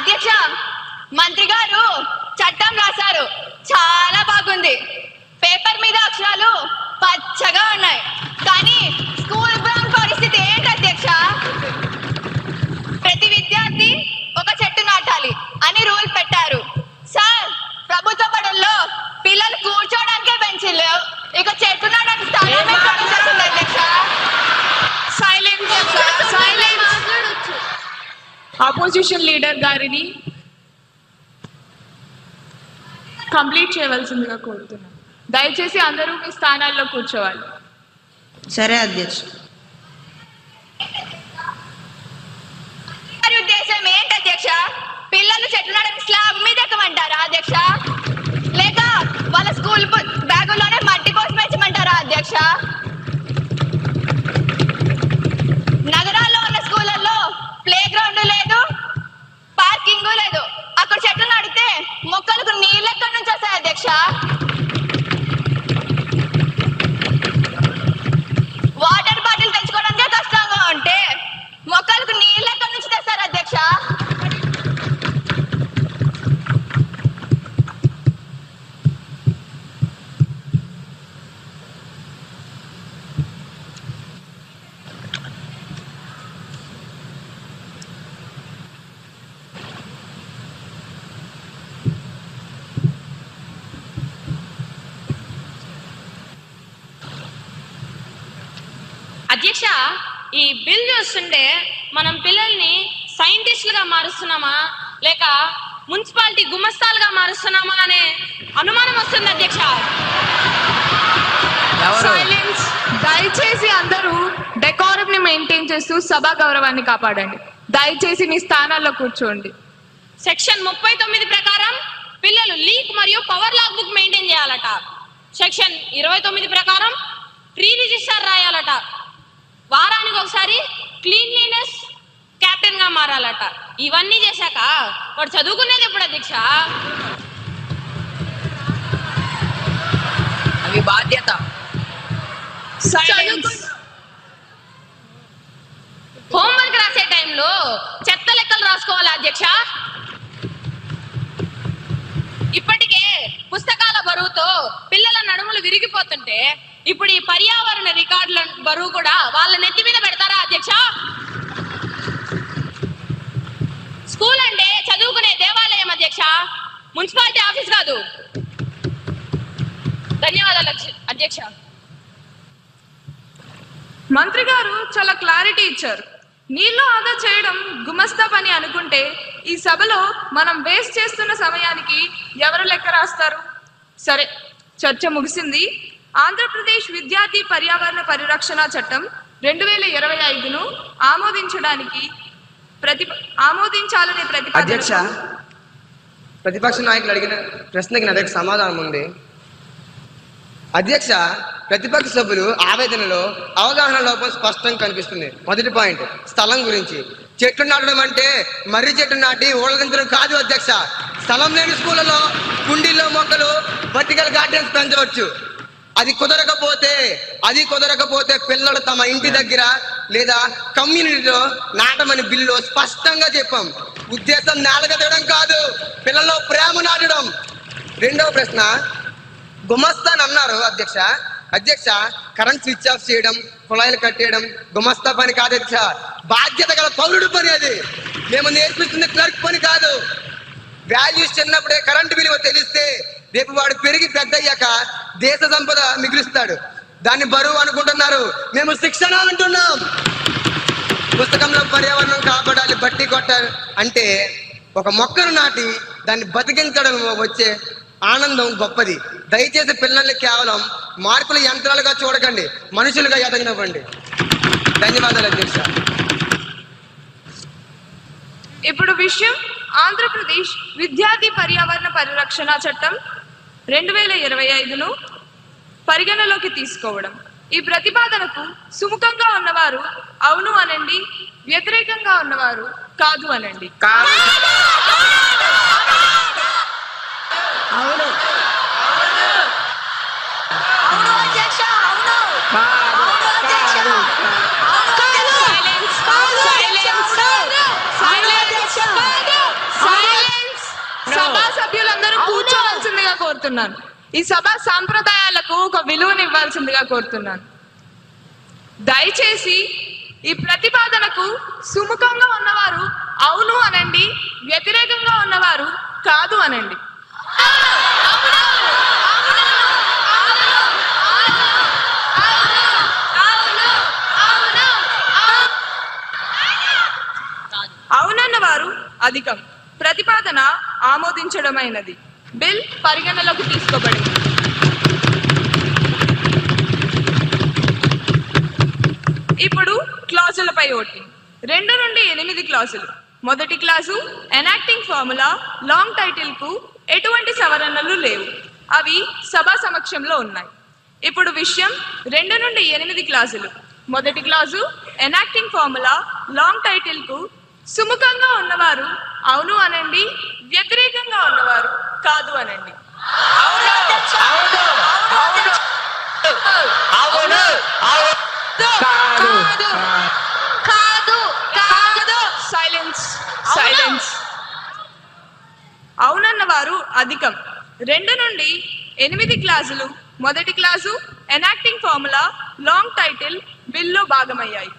అధ్యక్ష మంత్రి గారు చట్టం రాశారు. చాలా బాగుంది. పేపర్ మీద అక్షరాలు పచ్చగా ఉన్నాయి. కానీ స్కూల్ ఆపోజిషన్ లీడర్ గారిని కంప్లీట్ చేయవలసిందిగా కోరుతున్నాను. దయచేసి అందరూ మీ స్థానాల్లో కూర్చోవాలి. సరే అధ్యక్ష. ఉద్దేశం ఏంటి అధ్యక్ష? పిల్లలు చెట్లు మీద ఎక్కమంటారా అధ్యక్ష? అధ్యక్ష ఈ బిల్ చూస్తుంటే మనం పిల్లల్ని సైంటిస్టులుగా మారుస్తున్నామా? లేక మున్సిపాలిటీ గుమస్తాలుగా మారుస్తున్నామా అనే అనుమానం వస్తుంది అధ్యక్ష. సైలెన్స్ దయచేసి అందరూ డెకోరం ని మెయింటైన్ చేస్తూ సభా గౌరవాన్ని కాపాడండి. దయచేసి మీ స్థానాల్లో కూర్చోండి. సెక్షన్ ముప్పై తొమ్మిది ప్రకారం పిల్లలు లీక్ మరియు పవర్ లాగ్ బుక్ మెయింటైన్ చేయాలట. సెక్షన్ ఇరవై తొమ్మిది ప్రకారం ప్రీ రిజిస్టర్ రాయాలట. వారానికి ఒకసారి క్లీన్లీనెస్ కెప్టెన్గా మారాలట. ఇవన్నీ చేశాక వాడు చదువుకునేది ఎప్పుడు అధ్యక్ష? అవి బాధ్యత. హోంవర్క్ రాసే టైంలో చెత్త లెక్కలు రాసుకోవాలి అధ్యక్ష? ఇప్పటికే పుస్తకాల బరువుతో పిల్లల నడుములు విరిగిపోతుంటే ఇప్పుడు ఈ పర్యావరణ రికార్డుల బరువు కూడా వాళ్ళ నెత్తి మీద పెడతారా అధ్యక్ష? స్కూల్ అంటే చదువుకునే దేవాలయం అధ్యక్ష. మున్సిపాలిటీ ఆఫీస్ కాదు. ధన్యవాదాలు అధ్యక్ష. మంత్రి గారు చాలా క్లారిటీ ఇచ్చారు. నీళ్ళు ఆదా చేయడం గుమస్తా పని అనుకుంటే ఈ సభలో మనం వేస్ట్ చేస్తున్న సమయానికి ఎవరు లెక్క రాస్తారు? సరే చర్చ ముగిసింది. ఆంధ్రప్రదేశ్ విద్యార్థి పర్యావరణ పరిరక్షణ చట్టం రెండు వేల ఇరవై ఐదును ఆమోదించడానికి ప్రతి ఆమోదించాలనే ప్రతి అధ్యక్ష ప్రతిపక్ష నాయకులు అడిగిన ప్రశ్నకి నా దగ్గర సమాధానం ఉంది. అధ్యక్ష ప్రతిపక్ష సభ్యులు ఆవేదనలో అవగాహన లోపం స్పష్టంగా కనిపిస్తుంది. మొదటి పాయింట్ స్థలం గురించి. చెట్లు నాటడం అంటే మర్రి చెట్టు నాటి ఊళ్ళదించడం కాదు అధ్యక్ష. స్థలం లేని స్కూళ్ళలో కుండీల్లో మొక్కలు వర్టికల్ గార్డెన్స్ పెంచవచ్చు. అది కుదరకపోతే అది కుదరకపోతే పిల్లలు తమ ఇంటి దగ్గర లేదా కమ్యూనిటీలో నాటమని బిల్లు స్పష్టంగా చెప్పాం. ఉద్దేశం నేలగదడం కాదు పిల్లల్లో ప్రేమ నాటడం. రెండవ ప్రశ్న గుమస్తాన్ అన్నారు అధ్యక్ష. అధ్యక్ష కరెంట్ స్విచ్ ఆఫ్ చేయడం కుళాయిలు కట్టేయడం గుమస్తా పని కాదు అధ్యక్ష. బాధ్యత గల పౌరుడు పని అది. మేము నేర్పిస్తుంది క్లర్క్ పని కాదు. వాల్యూస్ చిన్నప్పుడే కరెంటు విలువ తెలిస్తే రేపు వాడు పెరిగి పెద్ద అయ్యాక దేశ సంపద మిగులుస్తాడు. దాన్ని బరువు అనుకుంటున్నారు. మేము శిక్షణ అంటున్నాం. పుస్తకంలో పర్యావరణం కాపాడాలి బట్టి కొట్టాలి అంటే ఒక మొక్కను నాటి దాన్ని బతికించడం వచ్చే ఆనందం గొప్పది. దయచేసి పిల్లల్ని కేవలం మార్పుల యంత్రాలుగా చూడకండి. మనుషులుగా ఎదగనివ్వండి. ధన్యవాదాలు అధ్యక్ష. ఇప్పుడు విషయం ఆంధ్రప్రదేశ్ విద్యార్థి పర్యావరణ పరిరక్షణ చట్టం. రెండు వేల ఇరవై ఐదును పరిగణలోకి తీసుకోవడం. ఈ ప్రతిపాదనకు సుముఖంగా ఉన్నవారు అవును అనండి వ్యతిరేకంగా ఉన్నవారు కాదు అనండి అవును అవును అధ్యక్ష అవును కాదు కాదు సైలెన్స్ సైలెన్స్ సైలెన్స్ కోరుతున్నాను. ఈ సభ సాంప్రదాయాలకు ఒక విలువను ఇవ్వాల్సిందిగా కోరుతున్నాను. దయచేసి ఈ ప్రతిపాదనకు సుముఖంగా ఉన్నవారు అవును అనండి వ్యతిరేకంగా ఉన్నవారు కాదు అనండి. అవునన్న వారు అధికం. ప్రతిపాదన ఆమోదించడమైనది. బిల్ పరిగణలోకి తీసుకోబడింది. ఇప్పుడు క్లాసులపై ఓటింగ్. రెండు నుండి ఎనిమిది క్లాసులు మొదటి క్లాసు ఎనాక్టింగ్ ఫార్ములా లాంగ్ టైటిల్కు ఎటువంటి సవరణలు లేవు. అవి సభా సమక్షంలో ఉన్నాయి. ఇప్పుడు విషయం రెండు నుండి ఎనిమిది క్లాసులు మొదటి క్లాసు ఎనాక్టింగ్ ఫార్ములా లాంగ్ టైటిల్కు సుముఖంగా ఉన్నవారు అవును అనండి వ్యతిరేకంగా ఉన్నవారు కాదు అనండి. కాదు కాదు సైలెన్స్ సైలెన్స్. అవునన్న వారు అధికం. రెండు నుండి ఎనిమిది క్లాసులు. మొదటి class enacting formula long title బిల్లో భాగమయ్యాయి.